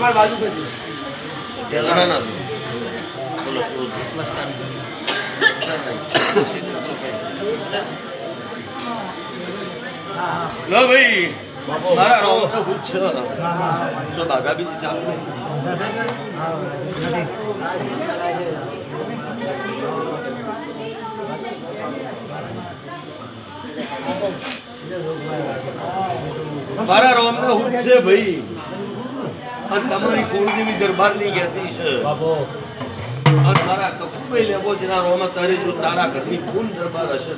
અમાર બાજુ પછી ના ના. બોલો લો ભાઈ. મારા રોમ તો ખૂબ છે જો બાધા બીજી ચાલુ મારા રોમ ને હું છે ભાઈ. અને તમારી કુળદેવી દરબારની ખ્યાતિ છે. અને મારા કપૂભાઈ લેવો જેના રોમાં તારે જો તારા ઘરની ફૂલ દરબાર હશે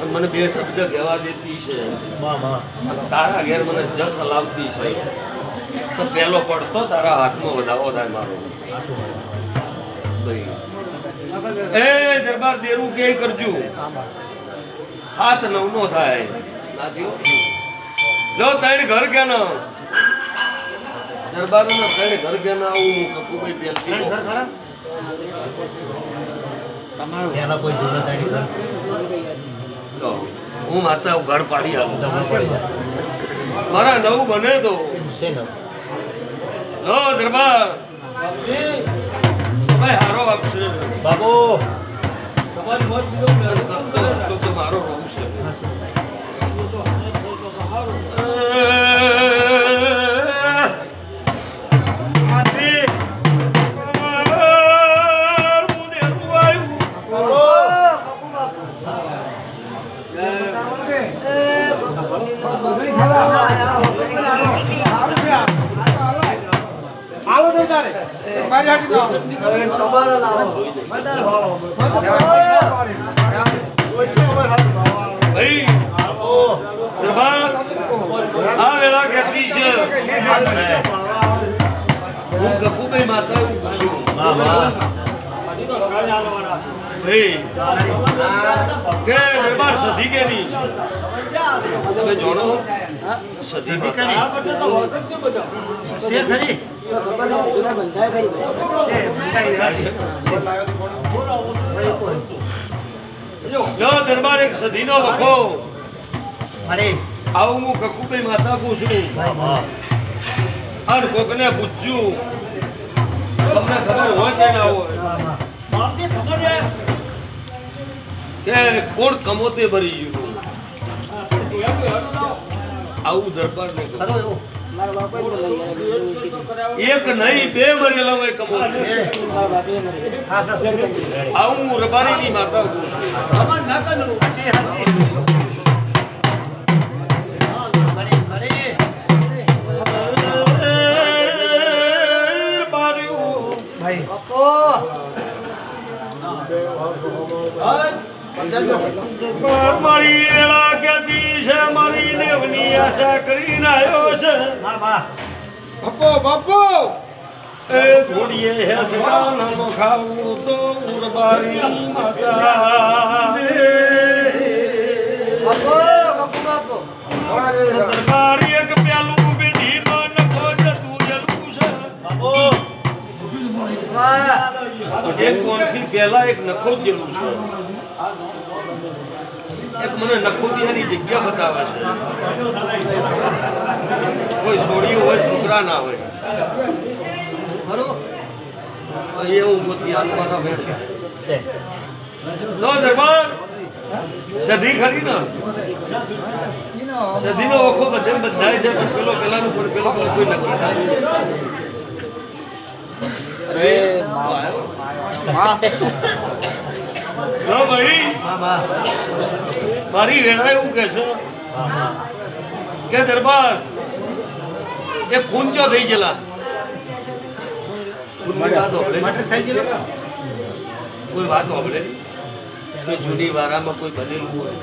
અને મને બે શબ્દ કહેવા દેતી છે. અને તારા ઘેર મને જસ હલાવતી છે. તો પહેલો પડતો તારા હાથમાં વધાવો થાય મારો. એ દરબાર દેરું કે કરજો? હાથ નવનો થાય. ના થયો લો ત્રણ ઘર કે ના દરબાર ના ત્રણ ઘર કે ના આવું હું કપૂભાઈ પહેલથી કહું. એના કોઈ જોડે તારી ઘર તો હું માતા ઘર પાડી આવું મારા નવું બને તો. લો દરબાર. ભાઈ હારો આપશે બાબુ. તમારી મોજ બીજો તો મારો રોમ છે. આવો દે તારે મારી હાટી તો દરબાર આ વેળા કહેતી છે હું કપૂભાઈ માતા ભાઈ કે દરબાર સધી કે નહીં? તમે જાણો? એક સધીનો વખો. આવું હું કકુભાઈ માતા પૂછું. અને કોકને પૂછ્યું. તમને ખબર હોય કે ના હોય? કે કોણ કમોતે ભરી ગયું? આવું દરબાર ને એક નહીં, બે મરેલા હોય કમોતે. આવું રબારી રબારીની માતા મારી એળા ક્યાંથી છે મારી દેવની આશા કરીને આવ્યો છે. બાપો બાપો. એ ઘોડીએ ખાવું તો ઉરબારી માતા દરબારી એક પ્યાલું બેઠી તો નખો જતું જતું છે. કોણથી પહેલા એક નખો જેવું છે. એક મને નખો દિયાની જગ્યા બતાવે છે. કોઈ છોડ્યું હોય, છોકરા ના હોય. ખરું એવું ગોતી આત્માના છે. દરબાર, સધી ખરી ને? સધીનો ઓખો બધે બધાય છે પેલો પેલાનું પણ પેલો પેલો કોઈ નક્કી થાય લો ભાઈ. વાહ વાહ મારી વેળા એવું કે છે કે દરબાર એ ખૂંચો થઈ ગયેલા. કોઈ વાત હોભળે કોઈ જૂની વારામાં કોઈ બનેલું હોય.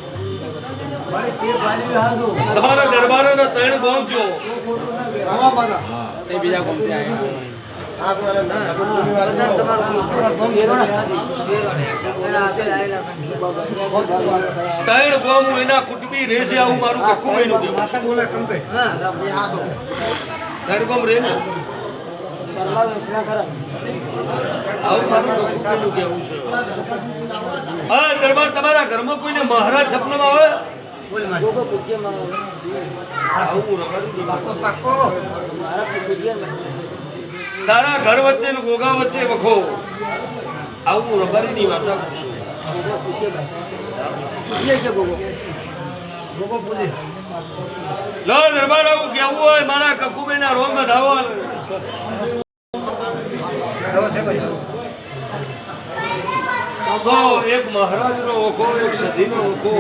તમારા દરબારોના ત્રણ બોમ્બ જો. એ બીજા આવ્યા. ત્રણ બોમ્બ એના કુટુંબી રહેશે આવું મારું કખું મહિનું કેવું ત્રણ બોમ્બ રહે ને? તમારા ઘરમાં કોઈને મહારાજ સપનામાં આવે? પાકો પાકો. તારા ઘર વચ્ચે ને ગોગા વચ્ચે વખો. આવું રબારીની વાતા વાત ગોગો. પૂજી લો દરબાર આવું કેવું હોય મારા કકુભાઈના રોમમાં ધાવો એક મહારાજ નો ઓખો એક મહારાજનો નો એક સધીનો ઓખો.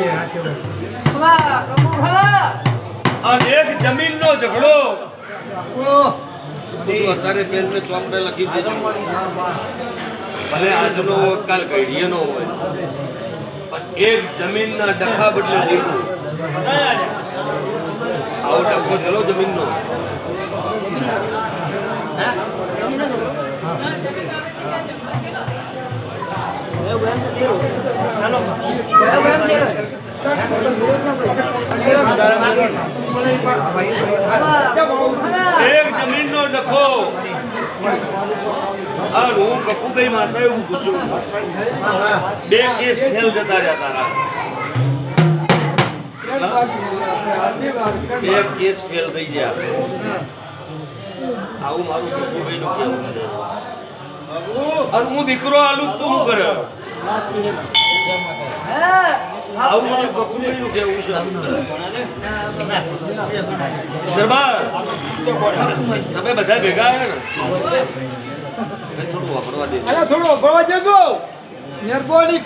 અને એક જમીનનો ઝઘડો. શું અત્યારે પેન ને ચોપડે લખી દેજો ભલે આજનો કાલ ઘડીએનો હોય. પણ એક જમીનના ડખા બદલે દેવું આવો ડખો થયેલો જમીનનો. એક જમીનનો ડખો. હા હું કપુભાઈ માતા એવું પૂછું બે કેસ ફેલ જતા રહ્યા બે કેસ ફેલ થઈ ગયા. આવું મારું કપુભાઈ નું કેવું છે હું દીકરો આલું તું હું કરે? આવું મારું કપુભાઈ નું કેવું છે દરબાર. તમે બધા ભેગા આવ્યા ને? થોડું વાપરવા દે. થોડું ભરવા દેજો મહેરબાની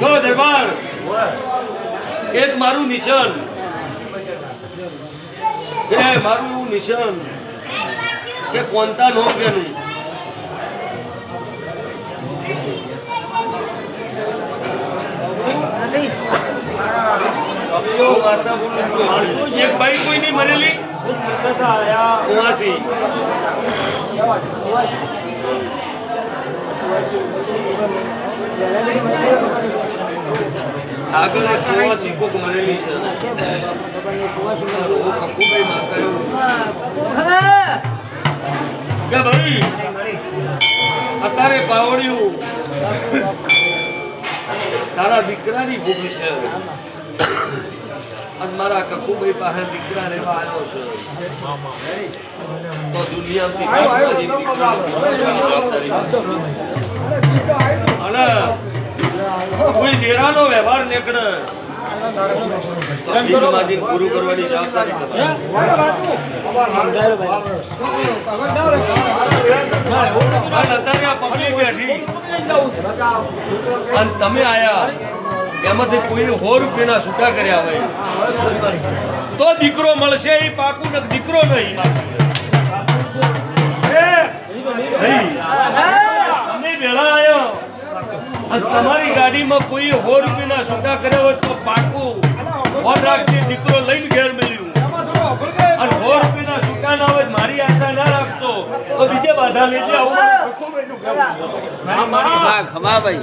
જો દરબાર. એક મારું નિશાન. એ મારું નિશાન. કે કોનતા નો કેનું હું વાર્તા બોલું છું. એક બાઈ કોઈની મરેલી કુંવાસી આગળ એક કુંવાસી કોક મરેલી છે. કે ભાઈ. અત્યારે પાવડિયું તારા દીકરાની ભૂખ છે અને મારા કકુભાઈ પાસે દીકરા રહેવા આવ્યો છે. તો દુનિયામાંથી દેરાનો વ્યવહાર નીકળે. પૂરું કરવાની જવાબદારી તમારી. તમે આયા. એમાંથી કોઈ સો રૂપિયાના છૂટા કર્યા હોય. તો દીકરો મળશે, એ પાકું ને દીકરો નહીં. તમે ભેળા આયા. તમારી ગાડીમાં કોઈ સો રૂપિયાના છૂટા કર્યા હોય તો પાકું. ફોન રાખજે, દીકરો લઈને ઘેર મળ્યું. અને સો રૂપિયાના છૂટા ના હોય મારી આશા ના રાખતો. તો બીજે બાધા લેજે આવું. એનું ભાઈ.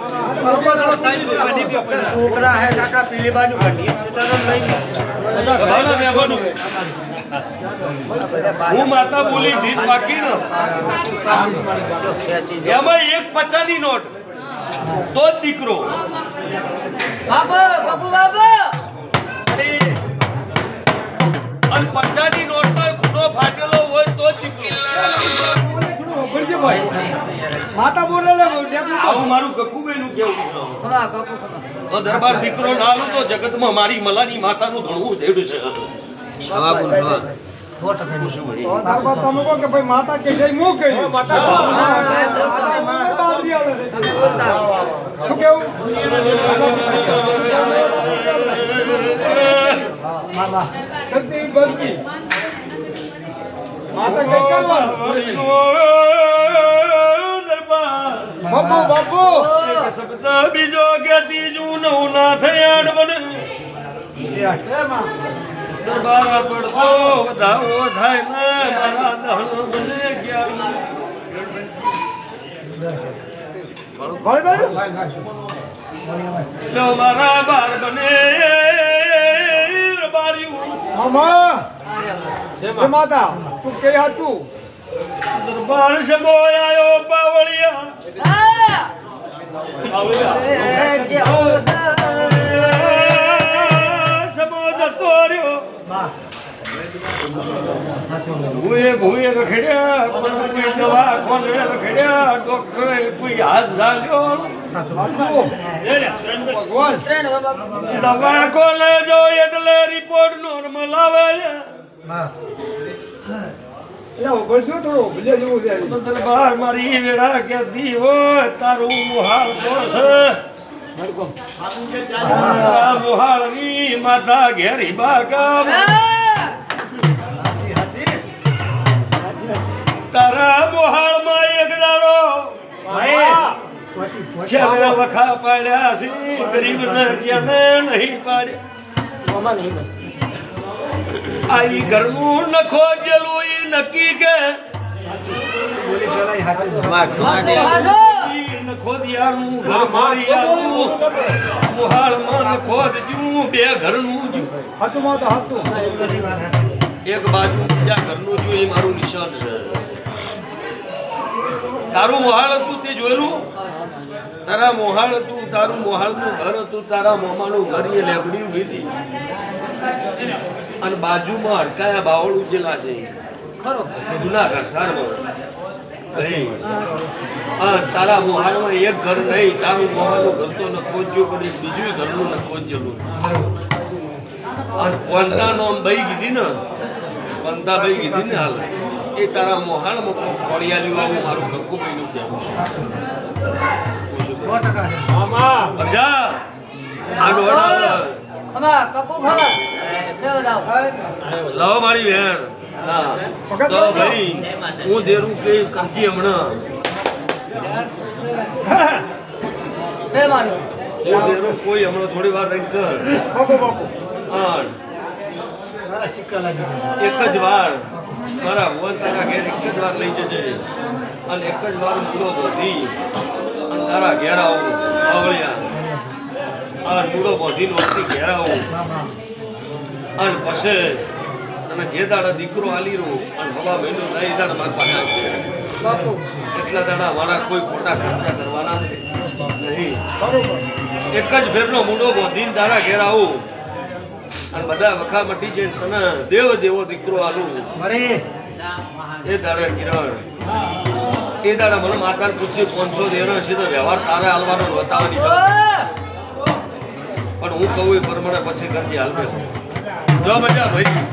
છોકરા હે કાકા પેલી બાજુ કાઢીએ. બાલા મેઘોનું. હું માતા બોલી ધીર બાકી એમાં એક પચાની નોટ. તો જ દીકરો. માતા બોલે લે આવું મારું કકુભાઈ નું કેવું છે તો દરબાર દીકરો ના આવું તો જગતમાં મારી મલાની માતાનું ધણવું જેડું છે પૂછું બોલ તારબાદ તમે કહો કે ભાઈ માતા કે જઈ બાપુ બાપુ. એક શબ્દ બીજો કે ત્રીજું નવું ના થયા બને દરબાર પડતો વધાવો થાય ને મારા દહનો બને ક્યાં લો મારા બાર બને બાર્યું મામા માતા તું? કે હતું દરબાર સમો આયો પાવળિયા સમો જતો રહ્યો ભૂએ ભૂએ રખડ્યા પણ કોઈ દવા કોને રખડ્યા ડોક્ટરે કોઈ હાથ ઝાલ્યો ભગવાન દવા કોને જો એટલે રિપોર્ટ નોર્મલ આવે છે એટલે ઉભરશું થોડું ભલે જેવું છે. દરબાર મારી વેડા કે દીવો તારું મુહાલ તો છે મુહાળની માથા ઘેરી બાગમ. તારા મુહાળમાં એક દાડો. છેલ્લે વખા પાડ્યા છે ગરીબને જેને નહીં પાડ્યા આ ઈ ઘરનું ન ખોજેલું ઈ નક્કી કે ઈ નખોદિયાનું ઘર બે ઘરનું જું. તો હતું એક બાજુ બીજા ઘરનું જો એ મારું નિશાન છે. તારું મોહાળ હતું તે જોયેલું? તારા મોહાળ હતું, તારું મોહાળનું ઘર હતું, તારા મોમાનું ઘર એ લેબડી અને બાજુમાં અડકાયા બાવળ ઉજેલા છે. જૂના ઘર ધારમાં તારા મોહાળમાં એક ઘર નહીં તારું મોહાળનું ઘર તો નખોજ્યું પણ બીજું ઘરનું નખોજેલું અને કોંતા નો ભાઈ કીધી ને? કોંતા ભાઈ કીધી ને હાલ? એ તારા મોહાળમાં કોઈ ખોળિયાલ્યું આવું મારું ખક્કું પીનું કહેવું છે? ડોળા લાવો મારી બેન હા. તો ભાઈ હું દેરું કે કરજી હમણાં. હું દેરું કોઈ હમણાં થોડી વાર રહી કર. બાપુ બાપુ. હા એક જ વાર. મારા ભગવાન તારા ઘેર એક જ વાર લઈ જજે. અને એક જ વાર મૂળો બોધી. અને તારા ઘેર આવું. આવળિયા. અને મૂળો બોધીને વખતે ઘેર આવું. અને પછી તને જે દાડા દીકરો આલી રહ્યો અને હવા મહિનો થાય એ દાડા મારા પાસે એટલા દાડા મારા કોઈ ખોટા ખર્ચા કરવાના નહીં. એક જ ફેરનો મૂડો બોધીને દાડા ઘેરાવું અને બધા વખા મટી છે તને દેવ જેવો દીકરો આલું. એ દાડે કિરણ. એ દાડા મને માતાને પૂછ્યું પાંચસો દેનો છે તો વ્યવહાર તારે હાલવાનો બતાવવાની છે. પણ હું કહું એ પ્રમાણે પછી કરજે હાલવે જો મજા ભાઈ.